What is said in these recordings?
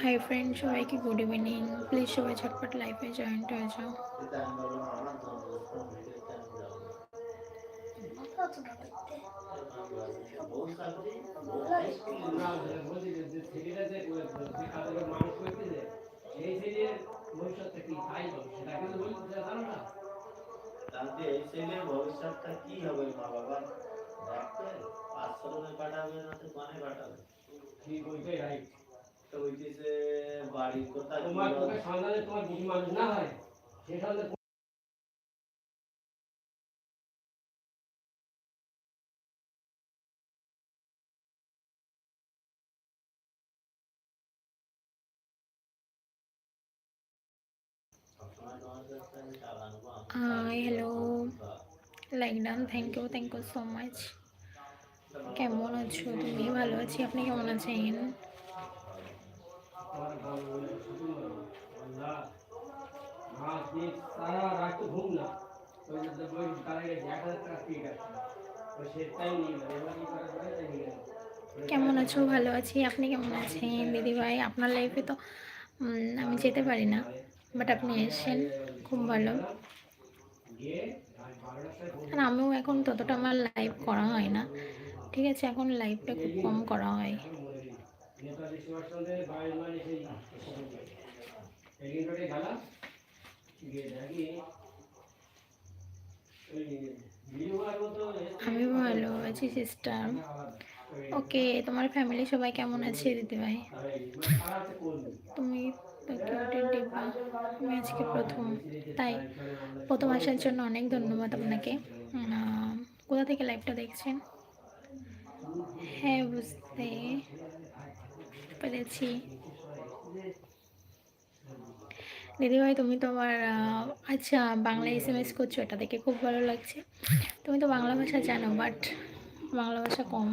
High friend সবাইকে good evening please সবাই ঝটপট লাইফে জয়েন্ট হয়ে যাও। ভবিষ্যৎটা কি হবে মা বাবা? ডাক্তার আশ্রমে পাঠাবে না তো কোনে পাঠাবে? ঠিক ওইটাই রাইট তো ওইটিতে বাড়ির কথা তোমার হবে? তোমার বুঝি মানুষ না হয়? সেখানে সবসময় তোমার like done thank you thank you so much কেমন আছো? তুমি ভালো আছি? আপনি কেমন আছেন? কেমন আছো? ভালো আছি। আপনি কেমন আছেন? দিদি ভাই, আপনার লাইফে তো আমি যেতে পারি না বাট আপনি এসেছেন। খুব ভালো। আর আমিও এখন ততটা আমার লাইভ করা হয় না। ঠিক আছে, এখন লাইভটা খুব কম করা হয়। আমি ভালো আছি সিস্টার ওকে, তোমার ফ্যামিলি সবাই কেমন আছে দিদি ভাই তুমি ডিব্বা আজকে প্রথম, তাই প্রথম আসার জন্য অনেক ধন্যবাদ আপনাকে। কোথা থেকে লাইভটা দেখছেন? হ্যাঁ বুঝতে পেরেছি। দিদিভাই, তুমি তো আমার আচ্ছা বাংলা এস এম এস করছ, এটা দেখে খুব ভালো লাগছে। তুমি তো বাংলা ভাষা জানো বাট বাংলা ভাষা কম।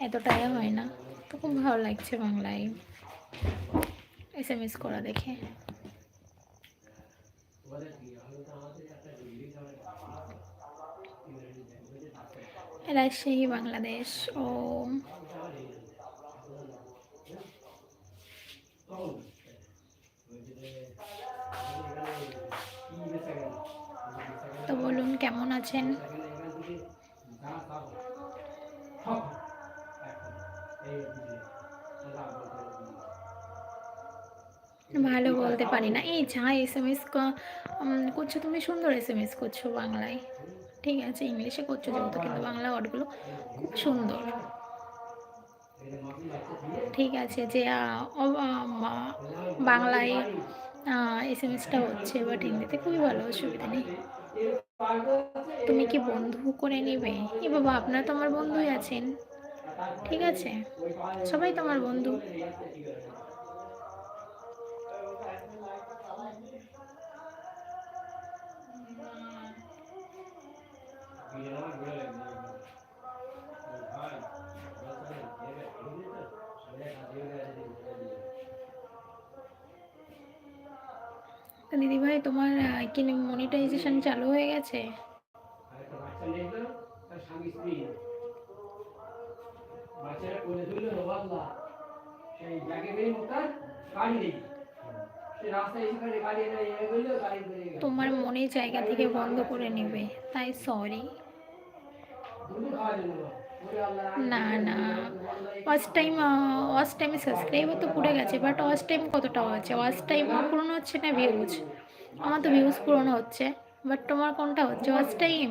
এতটাই হয় না। তো খুব ভালো লাগছে বাংলায়। এস এম এস করা দেখে। রাজশাহী বাংলাদেশ। ও। তো বলুন, কেমন আছেন? ভালো বলতে পারি না। এই যা এস এম এস করছ তুমি, সুন্দর এস এম এস করছ বাংলায়। ঠিক আছে, ইংলিশে করছ যেহেতু, কিন্তু বাংলা ওয়ার্ডগুলো খুব সুন্দর। ঠিক আছে, যে বাংলায় এস এম এসটা হচ্ছে বাট হিন্দিতে, খুবই ভালো, অসুবিধা নেই। তুমি কি বন্ধু করে নেবে? এ বাবা, আপনারা তো আমার বন্ধুই আছেন। ঠিক আছে? সবাই তোমার বন্ধু। তো দিদিভাই তোমার কি মনিটাইজেশন চালু হয়ে গেছে? কোলে ধরলো, রোবাল্লা। সেই ব্যাগে বেরিয়ে মুখটা, গাড়ি নেই। তোমার মনের জায়গা থেকে বন্ধ করে নেবে তাই সরি না না। ওয়াচ টাইম ওয়াচ টাইমে সাবস্ক্রাইবার তো পুড়ে গেছে বাট ওয়াচ টাইম কতটা হচ্ছে? ওয়াচ টাইম পূরণ হচ্ছে না ভিউজ আমার তো ভিউজ পূরণ হচ্ছে বাট তোমার কোনটা হচ্ছে? Watch time.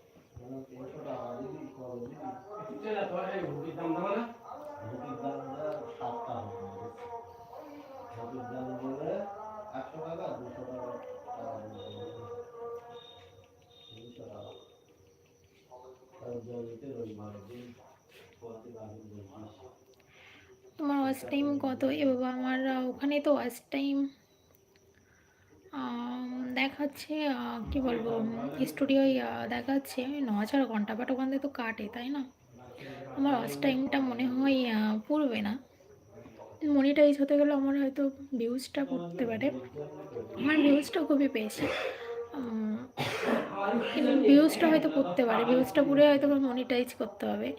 তোমার ওয়াচ টাইম কত? এ বাবা আমার ওখানে তো ওয়াচ টাইম দেখাচ্ছে কি বলব স্টুডিওয় দেখাচ্ছে ন হাজার ঘণ্টা বাট ওখান থেকে তো কাটে, তাই না? আমার ওয়াচ টাইমটা মনে হয় পড়বে না। মনিটাইজ হতে গেলে আমার হয়তো ভিউজটা পড়তে পারে। আমার ভিউজটা খুবই বেশি কিন্তু ভিউজটা হয়তো পড়তে পারে। ভিউজটা পুরো হয়তো মনিটাইজ করতে হবে।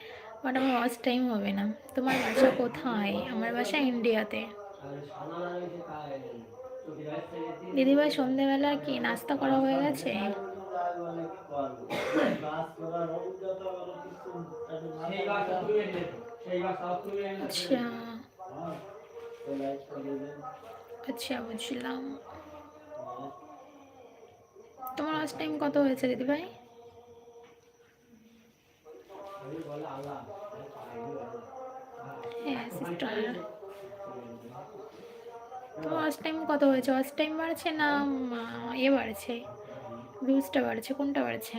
বাট আমার ওয়াচ টাইম হবে না। তোমার বাসা কোথায়? আমার বাসা ইন্ডিয়াতে দিদিভাই, সন্ধেবেলা কি নাস্তা করা হয়ে গেছে? আচ্ছা। আচ্ছা বুঝলাম। তোমার ওয়াচ টাইম কত হয়েছে দিদিভাই? হ্যাঁ সিস্টার ওয়াচ টাইম কত হয়েছে? ওয়াচ টাইম বাড়ছে না? এ বাড়ছে। ভিউজটা বাড়ছে, কোনটা বাড়ছে?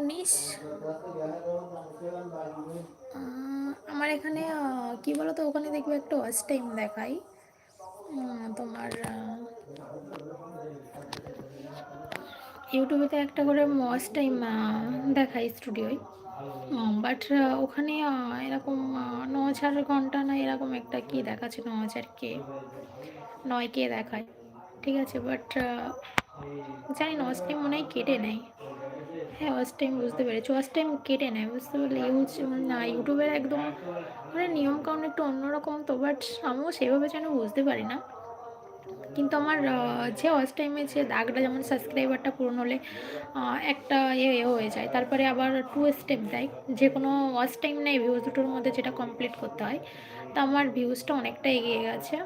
উনিশ। আমার এখানে কি বলো তো ওখানে দেখবে একটা ওয়াচ টাইম দেখাই। তোমার আহ, ইউটিউবেতে একটা করে ওয়াচ টাইম দেখাই স্টুডিওয় বাট ওখানে এরকম ন হাজার ঘণ্টা না এরকম একটা কি দেখাচ্ছে ন হাজার কে? নয় কে দেখায় ঠিক আছে? বাট জানি না ওয়াচ টাইম মনে হয় কেটে নেয়। হ্যাঁ ওয়াচ টাইম বুঝতে পেরেছি ওয়াচ টাইম কেটে নেয় বুঝতে পারলে ইউজ না ইউটিউবের একদম মানে নিয়ম কারণ একটু অন্যরকম তো বাট আমিও সেভাবে যেন বুঝতে পারি না। কিন্তু আমার যে ওয়াচ টাইমে যে দাগটা, যেমন সাবস্ক্রাইবারটা পূরণ হলে একটা এ এ হয়ে যায়। তারপরে আবার টু স্টেপ দেয়। যে কোনো ওয়াচ টাইম নেই ভিউজ দুটোর মধ্যে যেটা কমপ্লিট করতে হয়, তা আমার ভিউজটা অনেকটা এগিয়ে গেছে।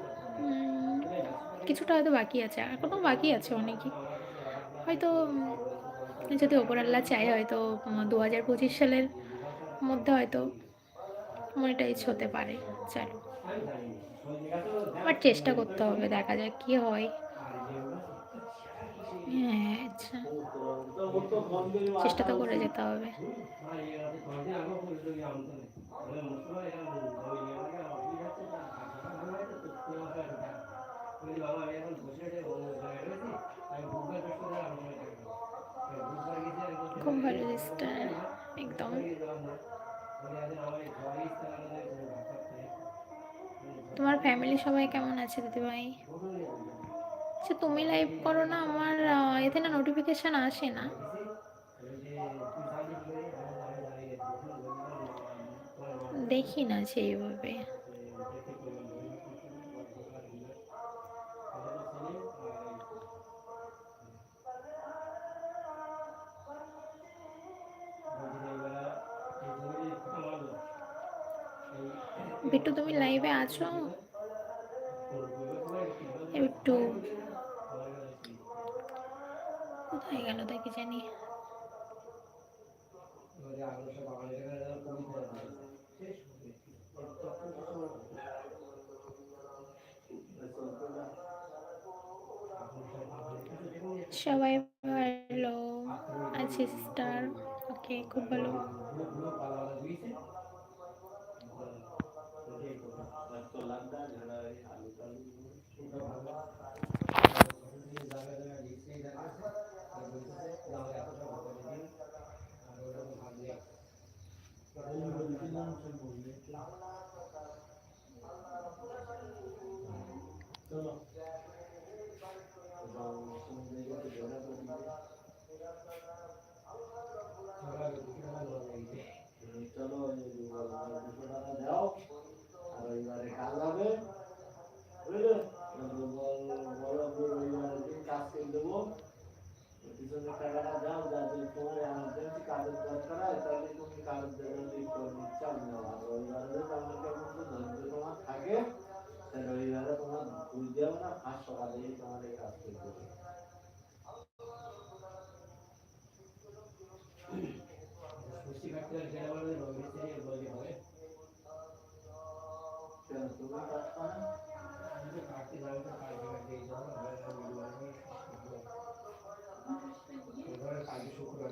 কিছুটা হয়তো বাকি আছে এখনও বাকি আছে অনেকই। হয়তো যদি ওপরাল্লা চাই, হয়তো দু হাজার পঁচিশ সালের মধ্যে হয়তো মনিটাইজ হতে পারে। চলো। আবার চেষ্টা করতে হবে, দেখা যাক কী হয়। হ্যাঁ আচ্ছা। চেষ্টা তো করে যেতে হবে। খুব ভালো একদম। তোমার ফ্যামিলি সবাই কেমন আছে, দিদিভাই? আচ্ছা তুমি লাইভ করো না, আমার এতে না নোটিফিকেশান আসে না। দেখি না সেইভাবে বিট্টু, তুমি লাইভে আছো? একটু কোথায় গেল তাকে জানি। সবাই ভালো, আছে সিস্টার ওকে খুব ভালো। চলো দুশো টাকা দাও আর রবিবারে কাজ হবে বুঝলে বলো রবিবারের দিন কাজ করে দেবো পিছনে টাকাটা দাও যাতে তোমার এমার্জেন্সি কাজের দরকার হয় তাহলে তুমি কাজের জন্য চাল নেওয়া আর রবিবারে আমাকে মতো ধৈর্য তোমার থাকে তাই রবিবারে তোমার ভুল দেও না তোমার এই কাজ করতে হবে কেন তুমি কাজ করো না? এবারে কালকে শুক্রবার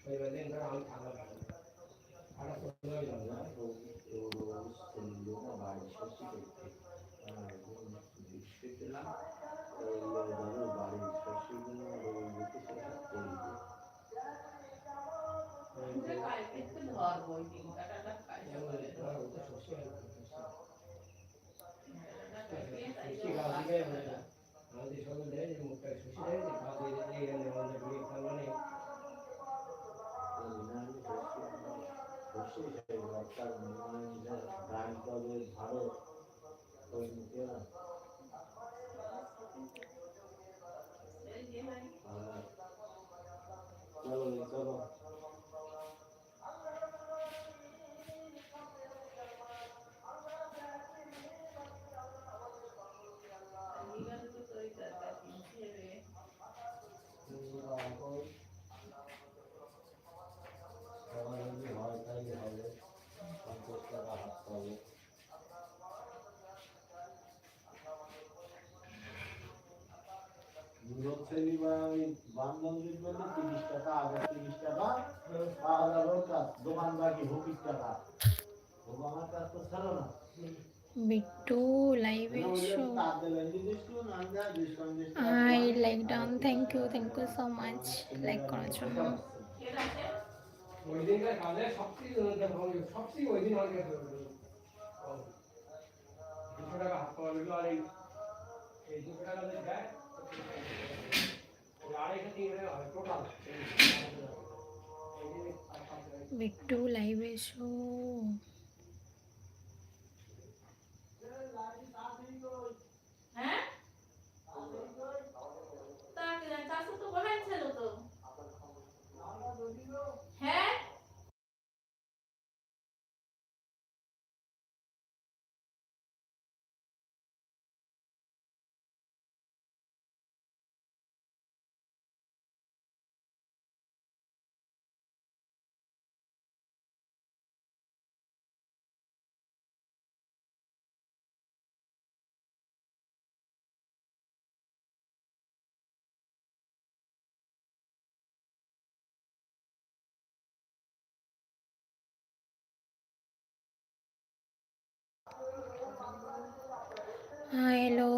শনিবার দিন ধরো আমি থাকলাম আটা সন্ধ্যা হয়ে যাবে বাড়ি ষষ্ঠী করতে পেলাম ষষ্ঠী গাছ দিকে আমাদের সঙ্গে দেয় যে মুখটা ষষ্ঠী দেয় যে গাছ দিয়ে দিতে এখানে আমাদের বিয়ে খাওয়া নেই ভালো চলো চলো সবার যদি হয় তাই হবে পঞ্চাশ টাকা হাত পাবে দুধ শ্রেণি বা ওই বান্ধবীর বলতে তিরিশ টাকা আগে তিরিশ টাকা পাওয়া যাবে কাজ দোকান বাকি পঁচিশ টাকা। আমার কাজ তো ছাড়ো না। বিট্টু লাইভে এসো hi like down thank you thank you so much like করার জন্য। ওই দিনকার কাজে সবচেয়ে সবচেয়ে ওই দিন আমাকে দুশো টাকা হাত পাওয়া গেলো আর এই দুশো টাকা দেয় ওই আড়াইশো তিন টাকা হাই হ্যালো